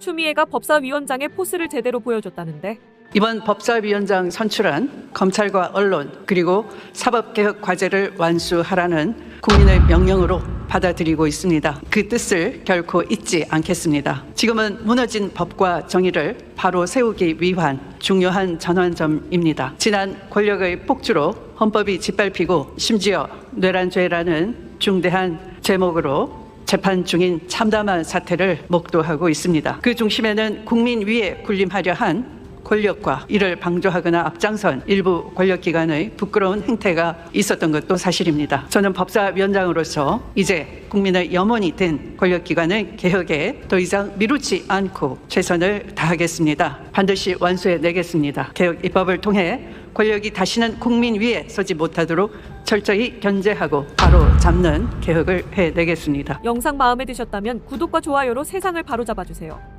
추미애가 법사위원장의 포스를 제대로 보여줬다는데 이번 법사위원장 선출안 검찰과 언론 그리고 사법개혁 과제를 완수하라는 국민의 명령으로 받아들이고 있습니다. 그 뜻을 결코 잊지 않겠습니다. 지금은 무너진 법과 정의를 바로 세우기 위한 중요한 전환점입니다. 지난 권력의 폭주로 헌법이 짓밟히고 심지어 뇌란죄라는 중대한 제목으로 재판 중인 참담한 사태를 목도하고 있습니다. 그 중심에는 국민 위에 군림하려 한 권력과 이를 방조하거나 앞장선 일부 권력기관의 부끄러운 행태가 있었던 것도 사실입니다. 저는 법사위원장으로서 이제 국민의 염원이 된 권력기관의 개혁에 더 이상 미루지 않고 최선을 다하겠습니다. 반드시 완수해 내겠습니다. 개혁 입법을 통해 권력이 다시는 국민 위에 서지 못하도록 철저히 견제하고 바로 잡는 개혁을 해내겠습니다. 영상 마음에 드셨다면 구독과 좋아요로 세상을 바로잡아주세요.